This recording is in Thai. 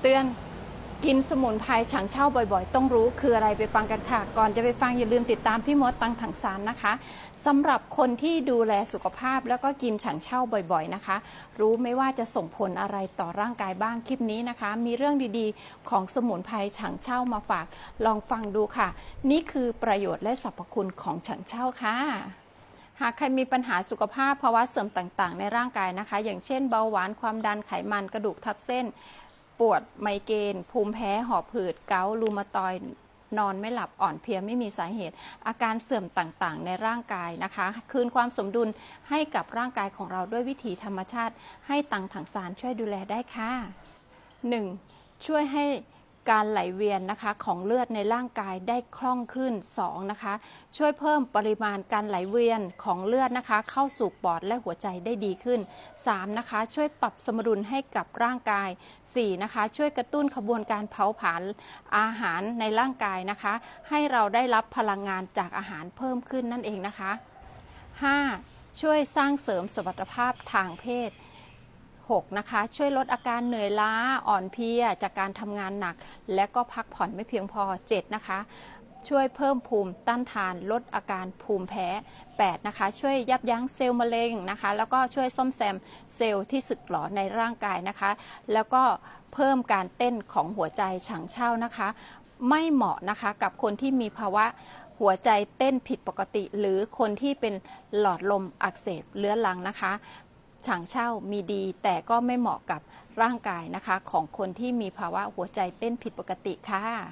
เตือนกินสมุนไพรฉางเช่าบ่อยๆ ต้องรู้คืออะไรไปฟังกันค่ะ ก่อนจะไปฟังอย่าลืมติดตามพี่มดตังถังสารนะคะสำหรับคนที่ดูแลสุขภาพแล้วก็กินฉางเช่าบ่อยๆนะคะ รู้ไม่ว่าจะส่งผลอะไรต่อร่างกายบ้างคลิปนี้นะคะ มีเรื่องดีๆ ของสมุนไพรฉางเช่ามาฝาก ลองฟังดูค่ะ นี่คือประโยชน์และสรรพคุณของฉางเช่าค่ะหากใครมีปัญหาสุขภาพภาวะเสริมต่างๆ ในร่างกายนะคะ อย่างเช่นเบาหวานความดันไขมันกระดูกทับเส้น ปวดไมเกรนภูมิแพ้หอบหืดเกาลูมาตอยนอนไม่หลับอ่อนเพลียไม่มีสาเหตุ อาการเสื่อมต่างๆ ในร่างกายนะคะ คืนความสมดุลให้กับร่างกายของเราด้วยวิธีธรรมชาติ ให้ตังถังสารช่วยดูแลได้ค่ะ 1. ช่วยให้ การไหลเวียนนะคะของเลือดในร่างกายได้คล่องขึ้น 2. นะคะช่วยเพิ่มปริมาณการไหลเวียนของเลือดนะคะ เข้าสู่ปอดและหัวใจได้ดีขึ้น 3. นะคะช่วยปรับสมดุลให้กับร่างกาย 4. นะคะช่วยกระตุ้นขบวนการเผาผลาญอาหารในร่างกายนะคะ ให้เราได้รับพลังงานจากอาหารเพิ่มขึ้นนั่นเองนะคะ 5. ช่วยสร้างเสริมสมรรถภาพทางเพศ 6. นะคะ ช่วยลดอาการเหนื่อยล้าอ่อนเพลียจากการทำงานหนัก และก็พักผ่อนไม่เพียงพอ 7. นะคะ ช่วยเพิ่มภูมิต้านทานลดอาการภูมิแพ้ 8. นะคะ ช่วยยับยั้งเซลล์มะเร็งนะคะ แล้วก็ช่วยซ่อมแซมเซลล์ที่สึกหรอในร่างกายนะคะ แล้วก็เพิ่มการเต้นของหัวใจฉางเช่านะคะ ไม่เหมาะนะคะกับคนที่มีภาวะหัวใจเต้นผิดปกติ หรือคนที่เป็นหลอดลมอักเสบเรื้อรังนะคะ ฉางเช่ามีดี แต่ก็ไม่เหมาะกับร่างกายนะคะ ของคนที่มีภาวะหัวใจเต้นผิดปกติค่ะ